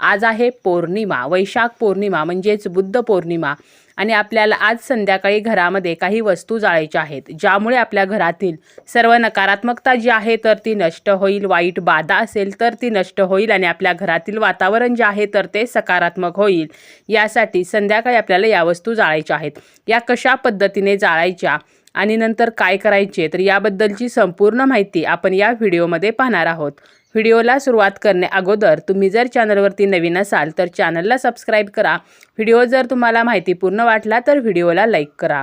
आज आहे पौर्णिमा वैशाख पौर्णिमा म्हणजेच बुद्ध पौर्णिमा. आणि आपल्याला आज संध्याकाळी घरामध्ये काही वस्तू जाळायच्या आहेत ज्यामुळे आपल्या घरातील सर्व नकारात्मकता जी आहे तर ती नष्ट होईल. वाईट बाधा असेल तर ती नष्ट होईल. आणि आपल्या घरातील वातावरण जे आहे तर ते सकारात्मक होईल. यासाठी संध्याकाळी आपल्याला या वस्तू जाळायच्या आहेत. या कशा पद्धतीने जाळायच्या आणि नंतर काय करायचे तर याबद्दलची संपूर्ण माहिती आपण या व्हिडिओमध्ये पाहणार आहोत. व्हिडिओला सुरुवात करणे अगोदर तुम्ही जर चॅनलवरती नवीन असाल तर चॅनलला सबस्क्राईब करा. व्हिडिओ जर तुम्हाला माहितीपूर्ण वाटला तर व्हिडिओला लाईक करा.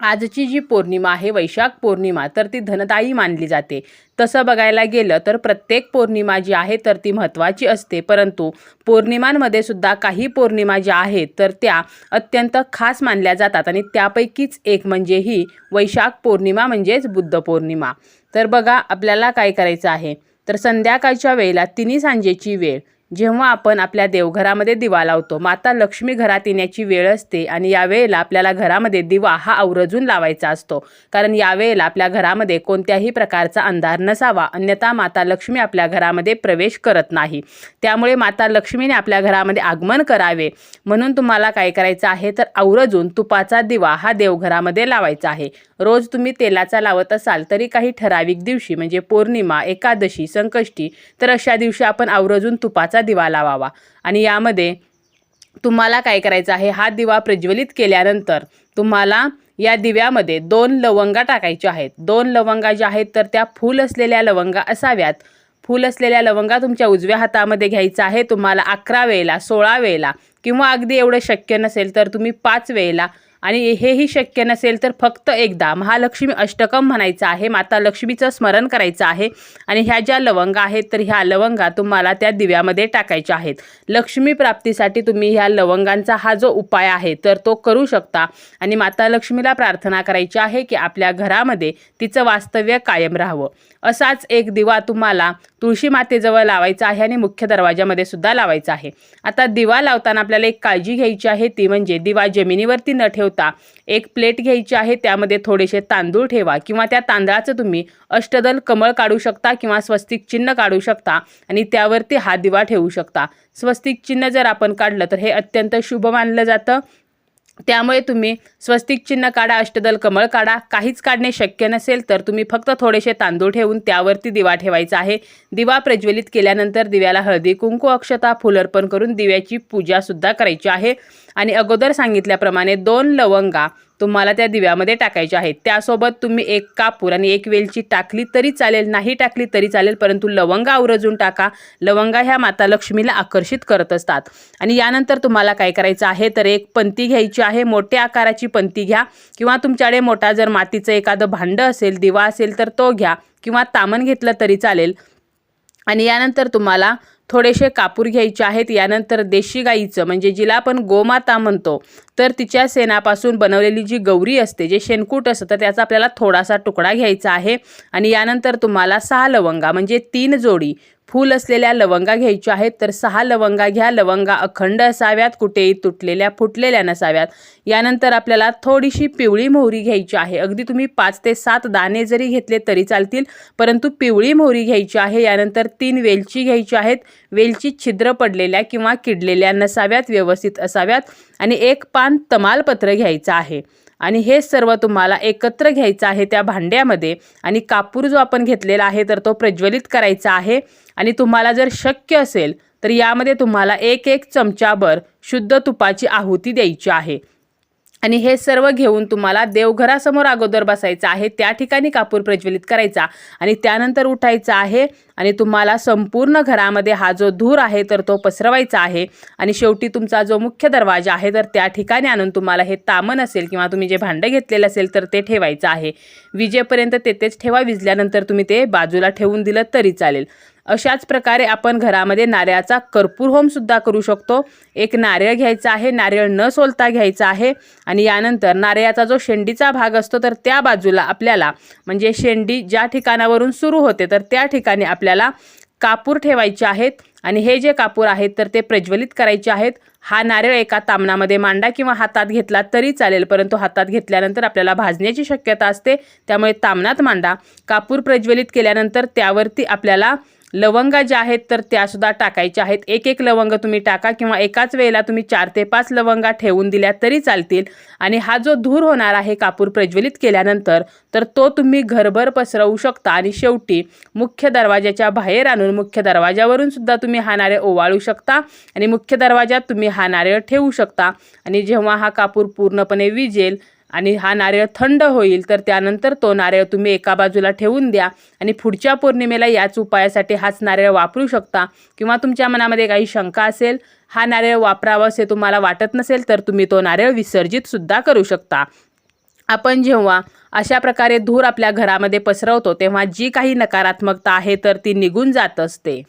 आजची जी पौर्णिमा आहे वैशाख पौर्णिमा तर ती धनदायी मानली जाते. तसं बघायला गेलं तर प्रत्येक पौर्णिमा जी आहे तर ती महत्त्वाची असते. परंतु पौर्णिमांमध्ये सुद्धा काही पौर्णिमा ज्या आहेत तर त्या अत्यंत खास मानल्या जातात. आणि त्यापैकीच एक म्हणजे ही वैशाख पौर्णिमा म्हणजेच बुद्ध पौर्णिमा. तर बघा आपल्याला काय करायचं आहे? तर संध्याकाळच्या वेळेला तिन्ही सांजेची वेळ जेव्हा आपण आपल्या देवघरामध्ये दिवा लावतो माता लक्ष्मी घरात येण्याची वेळ असते आणि या वेळेला आपल्याला घरामध्ये दिवा हा आवर्जून लावायचा असतो. कारण यावेळेला आपल्या घरामध्ये कोणत्याही प्रकारचा अंधार नसावा अन्यथा माता लक्ष्मी आपल्या घरामध्ये प्रवेश करत नाही. त्यामुळे माता लक्ष्मीने आपल्या घरामध्ये आगमन करावे. म्हणून तुम्हाला काय करायचं आहे तर आवर्जून तुपाचा दिवा हा देवघरामध्ये लावायचा आहे. रोज तुम्ही तेलाचा लावत असाल तरी काही ठराविक दिवशी म्हणजे पौर्णिमा एकादशी संकष्टी तर अशा दिवशी आपण आवर्जून तुपाचा दिवा लावावा. आणि यामध्ये तुम्हाला काय करायचं आहे? हा दिवा प्रज्वलित केल्यानंतर तुम्हाला या दिव्यामध्ये दोन लवंगा टाकायच्या आहेत. दोन लवंगा ज्या आहेत तर त्या फूल असलेल्या लवंगा असाव्यात. फूल असलेल्या लवंगा तुमच्या उजव्या हातामध्ये घ्यायचा आहे. तुम्हाला अकरा वेळेला सोळा वेळेला किंवा अगदी एवढं शक्य नसेल तर तुम्ही पाच वेळेला आणि हेही शक्य नसेल तर फक्त एकदा महालक्ष्मी अष्टकम म्हणायचं आहे माता लक्ष्मीचं स्मरण करायचं आहे आणि ह्या ज्या लवंगा आहेत तर ह्या लवंगा तुम्हाला त्या दिव्यामध्ये टाकायच्या आहेत. लक्ष्मी प्राप्तीसाठी तुम्ही ह्या लवंगांचा हा जो उपाय आहे तर तो करू शकता आणि माता लक्ष्मीला प्रार्थना करायची आहे की आपल्या घरामध्ये तिचं वास्तव्य कायम राहावं. असाच एक दिवा तुम्हाला तुळशी मातेजवळ लावायचा आहे आणि मुख्य दरवाजामध्ये सुद्धा लावायचा आहे. आता दिवा लावताना आपल्याला एक काळजी घ्यायची आहे ती म्हणजे दिवा जमिनीवरती न ठेवता एक प्लेट घ्यायची आहे त्यामध्ये थोडेसे तांदूळ ठेवा किंवा त्या तांदळाचं तुम्ही अष्टदल कमळ काढू शकता किंवा स्वस्तिक चिन्ह काढू शकता आणि त्यावरती हा दिवा ठेवू शकता. स्वस्तिक चिन्ह जर आपण काढलं तर हे अत्यंत शुभ मानलं जातं. त्यामुळे तुम्ही स्वस्तिक चिन्ह काढा अष्टदल कमळ काढा. काहीच काढणे शक्य नसेल तर तुम्ही फक्त थोडेसे तांदूळ ठेवून त्यावरती दिवा ठेवायचा आहे. दिवा प्रज्वलित केल्यानंतर दिव्याला हळदी कुंकू अक्षता फुल अर्पण करून दिव्याची पूजासुद्धा करायची आहे. आणि अगोदर सांगितल्याप्रमाणे दोन लवंगा तुम्हाला त्या दिव्यामध्ये टाकायच्या आहेत. त्यासोबत तुम्ही एक कापूर आणि एक वेलची टाकली तरी चालेल नाही टाकली तरी चालेल परंतु लवंगा आवरजून टाका. लवंगा ह्या माता लक्ष्मीला आकर्षित करत असतात. आणि यानंतर तुम्हाला काय करायचं आहे तर एक पंती घ्यायची आहे मोठ्या आकाराची पंती घ्या. किंवा तुमच्याकडे मोठा जर मातीचं एखादं भांडं असेल दिवा असेल तर तो घ्या. किंवा तामण घेतलं तरी चालेल. आणि यानंतर तुम्हाला थोडेसे कापूर घ्यायचे आहेत. यानंतर देशी गाईचं म्हणजे जिला आपण गोमाता म्हणतो तर तिच्या शेणापासून बनवलेली जी गौरी असते जे शेणकूट असतं तर त्याचा आपल्याला थोडासा तुकडा घ्यायचा आहे. आणि यानंतर तुम्हाला सहा लवंगा म्हणजे तीन जोडी फूल असलेल्या लवंगा घ्यायच्या आहेत. तर सहा लवंगा घ्या. लवंगा अखंड असाव्यात कुठेही तुटलेल्या फुटलेल्या नसाव्यात. यानंतर आपल्याला थोडीशी पिवळी मोहरी घ्यायची आहे. अगदी तुम्ही पाच ते सात दाणे जरी घेतले तरी चालतील परंतु पिवळी मोहरी घ्यायची आहे. यानंतर तीन वेलची घ्यायची आहेत. वेलची छिद्र पडलेल्या किंवा किडलेल्या नसाव्यात व्यवस्थित असाव्यात. आणि एक पान तमालपत्र घ्यायचं आहे. आणि हे सर्व तुम्हाला एकत्र घ्यायचं आहे त्या भांड्यामध्ये. आणि कापूर जो आपण घेतलेला आहे तर तो प्रज्वलित करायचा आहे. आणि तुम्हाला जर शक्य असेल तर यामध्ये तुम्हाला एक एक चमचाभर शुद्ध तुपाची आहुती द्यायची आहे. आणि हे सर्व घेऊन तुम्हाला देवघरासमोर अगोदर बसायचं आहे. त्या ठिकाणी कापूर प्रज्वलित करायचा. आणि त्यानंतर उठायचं आहे. आणि तुम्हाला संपूर्ण घरामध्ये हा जो धूर आहे तर तो पसरवायचा आहे. आणि शेवटी तुमचा जो मुख्य दरवाजा आहे तर त्या ठिकाणी आणून तुम्हाला हे तामन असेल किंवा तुम्ही जे भांडं घेतलेलं असेल तर ते ठेवायचं आहे. विजेपर्यंत तेथेच ठेवा विजल्यानंतर तुम्ही ते बाजूला ठेवून दिलं तरी चालेल. अशाच प्रकारे आपण घरामध्ये नारळाचा कर्पूर होमसुद्धा करू शकतो. एक नारळ घ्यायचा आहे नारळ न सोलता घ्यायचा आहे आणि यानंतर नारळाचा जो शेंडीचा भाग असतो तर त्या बाजूला आपल्याला म्हणजे शेंडी ज्या ठिकाणावरून सुरू होते तर त्या ठिकाणी आपल्याला आपल्याला कापूर ठेवायचे आहेत. आणि हे जे कापूर आहेत तर ते प्रज्वलित करायचे आहेत. हा नारळ एका तामणामध्ये मांडा किंवा हातात घेतला तरी चालेल परंतु हातात घेतल्यानंतर आपल्याला भाजण्याची शक्यता असते. त्यामुळे तामणात मांडा. कापूर प्रज्वलित केल्यानंतर त्यावरती आपल्याला लवंगा ज्या आहेत तर त्यासुद्धा टाकायच्या आहेत. एक एक लवंग तुम्ही टाका किंवा एकाच वेळेला तुम्ही चार ते पाच लवंगा ठेवून दिल्या तरी चालतील. आणि हा जो धूर होणार आहे कापूर प्रज्वलित केल्यानंतर तर तो तुम्ही घरभर पसरवू शकता. आणि शेवटी मुख्य दरवाजाच्या बाहेर आणून मुख्य दरवाजावरून सुद्धा तुम्ही हा नारळ ओवाळू शकता. आणि मुख्य दरवाजात तुम्ही हा नारळ ठेवू शकता. आणि जेव्हा हा कापूर पूर्णपणे विजेल आणि हा नारळ थंड होईल तर त्यानंतर तो नारळ तुम्ही एका बाजूला ठेवून द्या. आणि पुढच्या पौर्णिमेला याच उपायासाठी हाच नारळ वापरू शकता. किंवा तुमच्या मनामध्ये काही शंका असेल हा नारळ वापरावा असे तुम्हाला वाटत नसेल तर तुम्ही तो नारळ विसर्जितसुद्धा करू शकता. आपण जेव्हा अशा प्रकारे धूर आपल्या घरामध्ये पसरवतो तेव्हा जी काही नकारात्मकता आहे तर ती निघून जात असते.